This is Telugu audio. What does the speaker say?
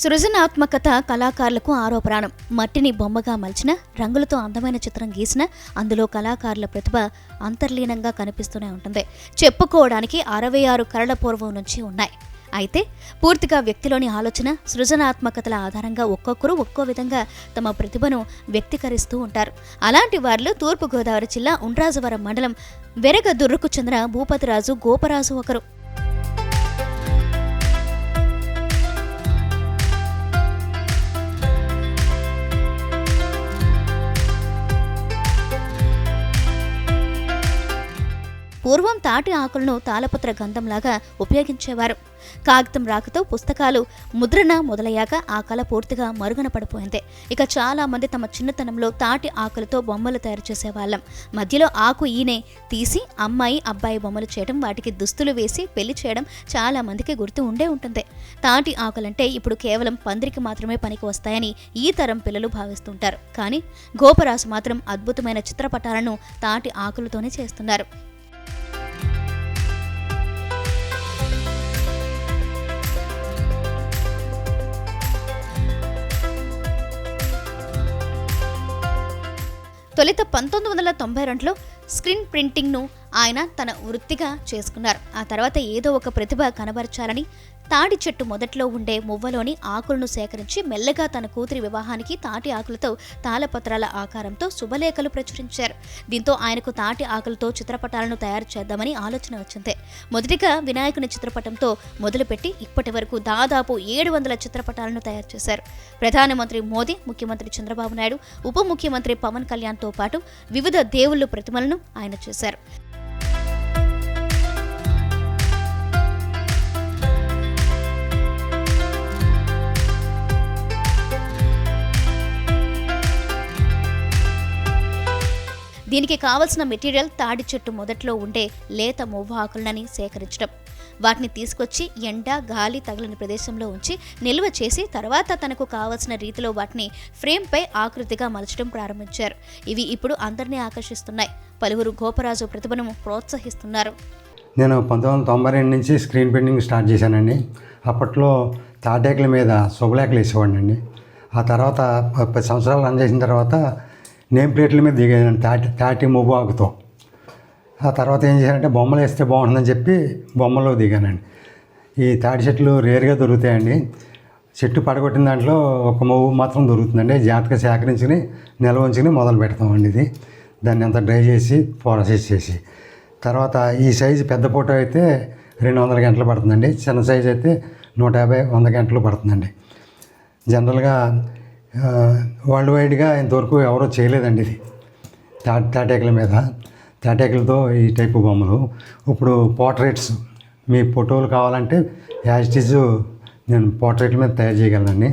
సృజనాత్మకత కళాకారులకు ఆరో ప్రాణం మట్టిని బొమ్మగా మలిచిన రంగులతో అందమైన చిత్రం గీసిన అందులో కళాకారుల ప్రతిభ అంతర్లీనంగా కనిపిస్తూనే ఉంటుంది. చెప్పుకోవడానికి అరవై ఆరు కరల పూర్వం నుంచి ఉన్నాయి. అయితే పూర్తిగా వ్యక్తిలోని ఆలోచన సృజనాత్మకతల ఆధారంగా ఒక్కొక్కరు ఒక్కో విధంగా తమ ప్రతిభను వ్యక్తీకరిస్తూ ఉంటారు. అలాంటి వారిలో తూర్పుగోదావరి జిల్లా ఉండ్రాజవరం మండలం వెరగదుర్రుకు చెందిన భూపతిరాజు గోపరాజు ఒకరు. పూర్వం తాటి ఆకులను తాళపత్ర గంధంలాగా ఉపయోగించేవారు. కాగితం రాకతో పుస్తకాలు ముద్రణ మొదలయ్యాక ఆ కళ పూర్తిగా మరుగున పడిపోయింది. ఇక చాలా మంది తమ చిన్నతనంలో తాటి ఆకులతో బొమ్మలు తయారు చేసేవాళ్ళం. మధ్యలో ఆకు ఈనే తీసి అమ్మాయి అబ్బాయి బొమ్మలు చేయడం వాటికి దుస్తులు వేసి పెళ్ళి చేయడం చాలా మందికి గుర్తు ఉండే ఉంటుంది. తాటి ఆకులంటే ఇప్పుడు కేవలం పందిరికి మాత్రమే పనికి వస్తాయని ఈ తరం పిల్లలు భావిస్తుంటారు. కానీ గోపరాజు మాత్రం అద్భుతమైన చిత్రపటాలను తాటి ఆకులతోనే చేస్తున్నారు. తొలుత పంతొమ్మిది వందల తొంభై రెండులో స్క్రీన్ ప్రింటింగ్ను ఆయన తన వృత్తిగా చేసుకున్నారు. ఆ తర్వాత ఏదో ఒక ప్రతిభ కనబరచాలని తాటి చెట్టు మొదట్లో ఉండే మువ్వలోని ఆకులను సేకరించి మెల్లగా తన కూతురి వివాహానికి తాటి ఆకులతో తాళపత్రాల ఆకారంతో శుభలేఖలు ప్రచురించారు. దీంతో ఆయనకు తాటి ఆకులతో చిత్రపటాలను తయారు చేద్దామని ఆలోచన వచ్చింది. మొదటిగా వినాయకుని చిత్రపటంతో మొదలుపెట్టి ఇప్పటి వరకు దాదాపు ఏడు వందల చిత్రపటాలను తయారు చేశారు. ప్రధానమంత్రి మోదీ ముఖ్యమంత్రి చంద్రబాబు నాయుడు ఉప ముఖ్యమంత్రి పవన్ కళ్యాణ్తో పాటు వివిధ దేవుళ్ళు ప్రతిమలను ఆయన చేశారు దీనికి కావలసిన మెటీరియల్ తాడి చెట్టు మొదట్లో ఉండే లేత మువ్వ ఆకులని సేకరించడం. వాటిని తీసుకొచ్చి ఎండ గాలి తగిలిన ప్రదేశంలో ఉంచి నిల్వ చేసి తర్వాత తనకు కావలసిన రీతిలో వాటిని ఫ్రేమ్పై ఆకృతిగా మలచడం ప్రారంభించారు. ఇవి ఇప్పుడు అందరినీ ఆకర్షిస్తున్నాయి. పలువురు గోపరాజు ప్రతిభను ప్రోత్సహిస్తున్నారు. నేను పంతొమ్మిది వందల తొంభై రెండు నుంచి స్క్రీన్ పెయింటింగ్ స్టార్ట్ చేశానండి. అప్పట్లో తాటేకల మీద శుభలేఖలు వేసేవాడినండి. ఆ తర్వాత పది సంవత్సరాలు రన్ చేసిన తర్వాత నేమ్ ప్లేట్ల మీద దిగాను తాటి తాటి మువ్వు ఆ తర్వాత ఏం చేశానంటే బొమ్మలు వేస్తే బాగుంటుందని చెప్పి బొమ్మలో దిగానండి. ఈ తాటి చెట్లు రేరుగా దొరుకుతాయండి. చెట్టు పడగొట్టిన దాంట్లో ఒక మొవ్వు మాత్రం దొరుకుతుందండి. జాగ్రత్తగా సేకరించుకుని నిల్వ ఉంచుకుని మొదలు పెడతామండి ఇది. దాన్ని అంతా డ్రై చేసి ప్రాసెస్ చేసి. తర్వాత ఈ సైజు పెద్ద ఫోటో అయితే రెండు వందల గంటలు పడుతుందండి. చిన్న సైజు అయితే నూట యాభై వంద గంటలు పడుతుందండి. జనరల్గా వరల్డ్ వైడ్గా ఇంతవరకు ఎవరూ చేయలేదండి ఇది. తా తాటేకల మీద. తాటేకలతో ఈ టైపు బొమ్మలు. ఇప్పుడు పోర్ట్రేట్స్ మీ ఫోటోలు కావాలంటే యాజ్ ఇట్ ఈజ్ నేను పోర్ట్రేట్ల మీద తయారు చేయగలనండి.